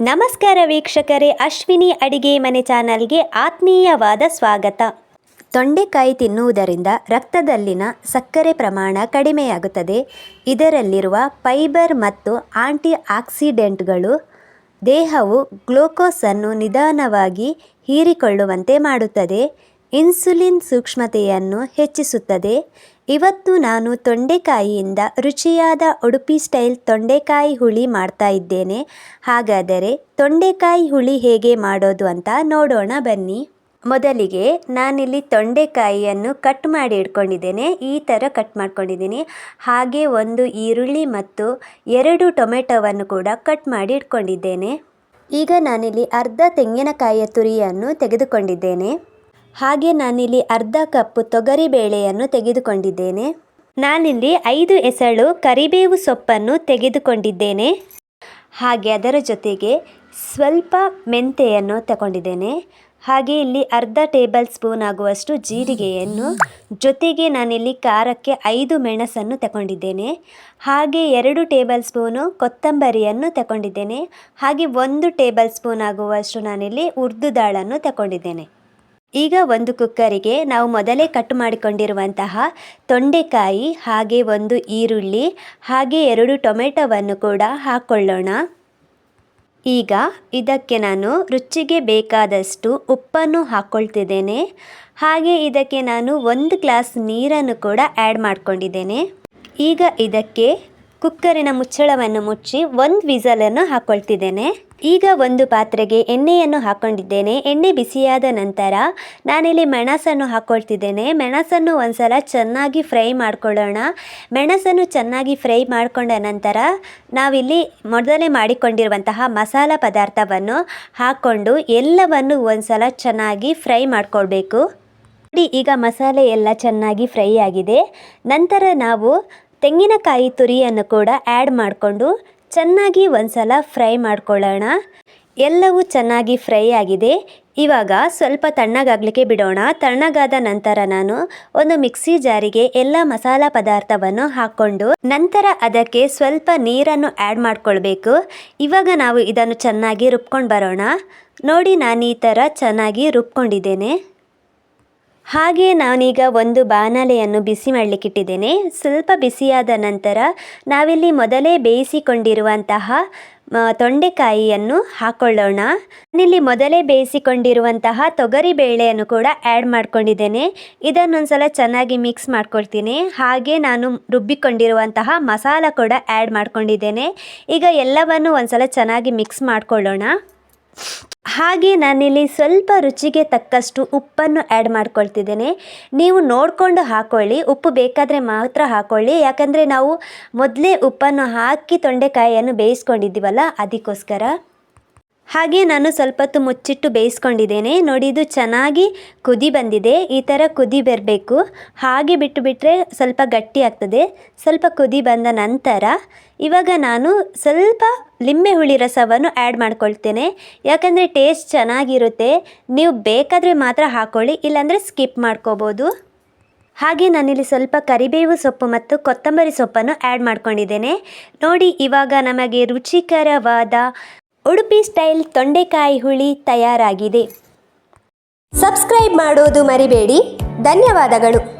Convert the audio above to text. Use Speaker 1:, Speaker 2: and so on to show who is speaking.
Speaker 1: ನಮಸ್ಕಾರ ವೀಕ್ಷಕರೇ, ಅಶ್ವಿನಿ ಅಡಿಗೆ ಮನೆ ಚಾನಲ್ಗೆ ಆತ್ಮೀಯವಾದ ಸ್ವಾಗತ. ತೊಂಡೆಕಾಯಿ ತಿನ್ನುವುದರಿಂದ ರಕ್ತದಲ್ಲಿನ ಸಕ್ಕರೆ ಪ್ರಮಾಣ ಕಡಿಮೆಯಾಗುತ್ತದೆ. ಇದರಲ್ಲಿರುವ ಫೈಬರ್ ಮತ್ತು ಆಂಟಿ ಆಕ್ಸಿಡೆಂಟ್ಗಳು ದೇಹವು ಗ್ಲೂಕೋಸನ್ನು ನಿಧಾನವಾಗಿ ಹೀರಿಕೊಳ್ಳುವಂತೆ ಮಾಡುತ್ತದೆ. ಇನ್ಸುಲಿನ್ ಸೂಕ್ಷ್ಮತೆಯನ್ನು ಹೆಚ್ಚಿಸುತ್ತದೆ. ಇವತ್ತು ನಾನು ತೊಂಡೆಕಾಯಿಯಿಂದ ರುಚಿಯಾದ ಉಡುಪಿ ಸ್ಟೈಲ್ ತೊಂಡೆಕಾಯಿ ಹುಳಿ ಮಾಡ್ತಾ ಇದ್ದೇನೆ. ಹಾಗಾದರೆ ತೊಂಡೆಕಾಯಿ ಹುಳಿ ಹೇಗೆ ಮಾಡೋದು ಅಂತ ನೋಡೋಣ ಬನ್ನಿ. ಮೊದಲಿಗೆ ನಾನಿಲ್ಲಿ ತೊಂಡೆಕಾಯಿಯನ್ನು ಕಟ್ ಮಾಡಿ ಇಟ್ಕೊಂಡಿದ್ದೇನೆ. ಈ ಥರ ಕಟ್ ಮಾಡ್ಕೊಂಡಿದ್ದೀನಿ. ಹಾಗೆ ಒಂದು ಈರುಳ್ಳಿ ಮತ್ತು ಎರಡು ಟೊಮೆಟೊವನ್ನು ಕೂಡ ಕಟ್ ಮಾಡಿ ಇಟ್ಕೊಂಡಿದ್ದೇನೆ. ಈಗ ನಾನಿಲ್ಲಿ ಅರ್ಧ ತೆಂಗಿನಕಾಯಿಯ ತುರಿಯನ್ನು ತೆಗೆದುಕೊಂಡಿದ್ದೇನೆ. ಹಾಗೆ ನಾನಿಲ್ಲಿ ಅರ್ಧ ಕಪ್ ತೊಗರಿಬೇಳೆಯನ್ನು ತೆಗೆದುಕೊಂಡಿದ್ದೇನೆ. ನಾನಿಲ್ಲಿ ಐದು ಎಸಳು ಕರಿಬೇವು ಸೊಪ್ಪನ್ನು ತೆಗೆದುಕೊಂಡಿದ್ದೇನೆ. ಹಾಗೆ ಅದರ ಜೊತೆಗೆ ಸ್ವಲ್ಪ ಮೆಂತೆಯನ್ನು ತಗೊಂಡಿದ್ದೇನೆ. ಹಾಗೆ ಇಲ್ಲಿ ಅರ್ಧ ಟೇಬಲ್ ಸ್ಪೂನ್ ಆಗುವಷ್ಟು ಜೀರಿಗೆಯನ್ನು, ಜೊತೆಗೆ ನಾನಿಲ್ಲಿ ಖಾರಕ್ಕೆ ಐದು ಮೆಣಸನ್ನು ತಗೊಂಡಿದ್ದೇನೆ. ಹಾಗೆ ಎರಡು ಟೇಬಲ್ ಸ್ಪೂನು ಕೊತ್ತಂಬರಿಯನ್ನು ತಗೊಂಡಿದ್ದೇನೆ. ಹಾಗೆ ಒಂದು ಟೇಬಲ್ ಸ್ಪೂನ್ ಆಗುವಷ್ಟು ನಾನಿಲ್ಲಿ ಉರ್ದು ದಾಳನ್ನು ತಗೊಂಡಿದ್ದೇನೆ. ಈಗ ಒಂದು ಕುಕ್ಕರಿಗೆ ನಾವು ಮೊದಲೇ ಕಟ್ ಮಾಡಿಕೊಂಡಿರುವಂತಹ ತೊಂಡೆಕಾಯಿ, ಹಾಗೆ ಒಂದು ಈರುಳ್ಳಿ, ಹಾಗೆ ಎರಡು ಟೊಮೆಟೊವನ್ನು ಕೂಡ ಹಾಕ್ಕೊಳ್ಳೋಣ ಈಗ ಇದಕ್ಕೆ ನಾನು ರುಚಿಗೆ ಬೇಕಾದಷ್ಟು ಉಪ್ಪನ್ನು ಹಾಕ್ಕೊಳ್ತಿದ್ದೇನೆ ಹಾಗೆ ಇದಕ್ಕೆ ನಾನು ಒಂದು ಗ್ಲಾಸ್ ನೀರನ್ನು ಕೂಡ ಆ್ಯಡ್ ಮಾಡ್ಕೊಂಡಿದ್ದೇನೆ. ಈಗ ಇದಕ್ಕೆ ಕುಕ್ಕರಿನ ಮುಚ್ಚಳವನ್ನು ಮುಚ್ಚಿ ಒಂದು ವಿಸಲನ್ನು ಹಾಕ್ಕೊಳ್ತಿದ್ದೇನೆ ಈಗ ಒಂದು ಪಾತ್ರೆಗೆ ಎಣ್ಣೆಯನ್ನು ಹಾಕ್ಕೊಂಡಿದ್ದೇನೆ ಎಣ್ಣೆ ಬಿಸಿಯಾದ ನಂತರ ನಾನಿಲ್ಲಿ ಮೆಣಸನ್ನು ಹಾಕ್ಕೊಳ್ತಿದ್ದೇನೆ ಮೆಣಸನ್ನು ಒಂದ್ಸಲ ಚೆನ್ನಾಗಿ ಫ್ರೈ ಮಾಡ್ಕೊಳ್ಳೋಣ. ಮೆಣಸನ್ನು ಚೆನ್ನಾಗಿ ಫ್ರೈ ಮಾಡಿಕೊಂಡ ನಂತರ ನಾವಿಲ್ಲಿ ಮೊದಲೇ ಮಾಡಿಕೊಂಡಿರುವಂತಹ ಮಸಾಲ ಪದಾರ್ಥವನ್ನು ಹಾಕ್ಕೊಂಡು ಎಲ್ಲವನ್ನು ಒಂದ್ಸಲ ಚೆನ್ನಾಗಿ ಫ್ರೈ ಮಾಡಿಕೊಳ್ಬೇಕು. ನೋಡಿ, ಈಗ ಮಸಾಲೆ ಎಲ್ಲ ಚೆನ್ನಾಗಿ ಫ್ರೈ ಆಗಿದೆ. ನಂತರ ನಾವು ತೆಂಗಿನಕಾಯಿ ತುರಿಯನ್ನು ಕೂಡ ಆ್ಯಡ್ ಮಾಡಿಕೊಂಡು ಚೆನ್ನಾಗಿ ಒಂದ್ಸಲ ಫ್ರೈ ಮಾಡ್ಕೊಳ್ಳೋಣ. ಎಲ್ಲವೂ ಚೆನ್ನಾಗಿ ಫ್ರೈ ಆಗಿದೆ. ಇವಾಗ ಸ್ವಲ್ಪ ತಣ್ಣಗಾಗಲಿಕ್ಕೆ ಬಿಡೋಣ. ತಣ್ಣಗಾದ ನಂತರ ನಾನು ಒಂದು ಮಿಕ್ಸಿ ಜಾರಿಗೆ ಎಲ್ಲ ಮಸಾಲ ಪದಾರ್ಥವನ್ನು ಹಾಕ್ಕೊಂಡು ನಂತರ ಅದಕ್ಕೆ ಸ್ವಲ್ಪ ನೀರನ್ನು ಆ್ಯಡ್ ಮಾಡಿಕೊಳ್ಬೇಕು. ಇವಾಗ ನಾವು ಇದನ್ನು ಚೆನ್ನಾಗಿ ರುಬ್ಕೊಂಡು ಬರೋಣ. ನೋಡಿ ನಾನು ಈ ಥರ ಚೆನ್ನಾಗಿ ರುಬ್ಕೊಂಡಿದ್ದೇನೆ. ಹಾಗೆ ನಾನೀಗ ಒಂದು ಬಾಣಲೆಯನ್ನು ಬಿಸಿ ಮಾಡಲಿಕ್ಕಿಟ್ಟಿದ್ದೇನೆ. ಸ್ವಲ್ಪ ಬಿಸಿಯಾದ ನಂತರ ನಾವಿಲ್ಲಿ ಮೊದಲೇ ಬೇಯಿಸಿಕೊಂಡಿರುವಂತಹ ತೊಂಡೆಕಾಯಿಯನ್ನು ಹಾಕ್ಕೊಳ್ಳೋಣ ನಾನಿಲ್ಲಿ ಮೊದಲೇ ಬೇಯಿಸಿಕೊಂಡಿರುವಂತಹ ತೊಗರಿ ಬೇಳೆಯನ್ನು ಕೂಡ ಆ್ಯಡ್ ಮಾಡ್ಕೊಂಡಿದ್ದೇನೆ. ಇದನ್ನೊಂದ್ಸಲ ಚೆನ್ನಾಗಿ ಮಿಕ್ಸ್ ಮಾಡ್ಕೊಳ್ತೀನಿ. ಹಾಗೆ ನಾನು ರುಬ್ಬಿಕೊಂಡಿರುವಂತಹ ಮಸಾಲ ಕೂಡ ಆ್ಯಡ್ ಮಾಡ್ಕೊಂಡಿದ್ದೇನೆ. ಈಗ ಎಲ್ಲವನ್ನು ಒಂದ್ಸಲ ಚೆನ್ನಾಗಿ ಮಿಕ್ಸ್ ಮಾಡ್ಕೊಳ್ಳೋಣ. ಹಾಗೆ ನಾನಿಲ್ಲಿ ಸ್ವಲ್ಪ ರುಚಿಗೆ ತಕ್ಕಷ್ಟು ಉಪ್ಪನ್ನು ಆ್ಯಡ್ ಮಾಡ್ಕೊಳ್ತಿದ್ದೇನೆ. ನೀವು ನೋಡಿಕೊಂಡು ಹಾಕ್ಕೊಳ್ಳಿ ಉಪ್ಪು ಬೇಕಾದರೆ ಮಾತ್ರ ಹಾಕ್ಕೊಳ್ಳಿ ಯಾಕಂದರೆ ನಾವು ಮೊದಲೇ ಉಪ್ಪನ್ನು ಹಾಕಿ ತೊಂಡೆಕಾಯಿಯನ್ನು ಬೇಯಿಸ್ಕೊಂಡಿದ್ದೀವಲ್ಲ, ಅದಕ್ಕೋಸ್ಕರ. ಹಾಗೆ ನಾನು ಸ್ವಲ್ಪ ಹೊತ್ತು ಮುಚ್ಚಿಟ್ಟು ಬೇಯಿಸ್ಕೊಂಡಿದ್ದೇನೆ. ನೋಡಿ, ಇದು ಚೆನ್ನಾಗಿ ಕುದಿ ಬಂದಿದೆ. ಈ ಥರ ಕುದಿ ಬರಬೇಕು. ಹಾಗೆ ಬಿಟ್ಟು ಬಿಟ್ಟರೆ ಸ್ವಲ್ಪ ಗಟ್ಟಿ ಆಗ್ತದೆ. ಸ್ವಲ್ಪ ಕುದಿ ಬಂದ ನಂತರ ಇವಾಗ ನಾನು ಸ್ವಲ್ಪ ಲಿಂಬೆ ಹುಳಿ ರಸವನ್ನು ಆ್ಯಡ್ ಮಾಡ್ಕೊಳ್ತೇನೆ. ಯಾಕಂದರೆ ಟೇಸ್ಟ್ ಚೆನ್ನಾಗಿರುತ್ತೆ. ನೀವು ಬೇಕಾದರೆ ಮಾತ್ರ ಹಾಕ್ಕೊಳ್ಳಿ ಇಲ್ಲಾಂದರೆ ಸ್ಕಿಪ್ ಮಾಡ್ಕೋಬೋದು. ಹಾಗೆ ನಾನಿಲ್ಲಿ ಸ್ವಲ್ಪ ಕರಿಬೇವು ಸೊಪ್ಪು ಮತ್ತು ಕೊತ್ತಂಬರಿ ಸೊಪ್ಪನ್ನು ಆ್ಯಡ್ ಮಾಡ್ಕೊಂಡಿದ್ದೇನೆ. ನೋಡಿ, ಇವಾಗ ನಮಗೆ ರುಚಿಕರವಾದ ಉಡುಪಿ ಸ್ಟೈಲ್ ತೊಂಡೆಕಾಯಿ ಹುಳಿ ತಯಾರಾಗಿದೆ. ಸಬ್ಸ್ಕ್ರೈಬ್ ಮಾಡೋದು ಮರಿಬೇಡಿ. ಧನ್ಯವಾದಗಳು.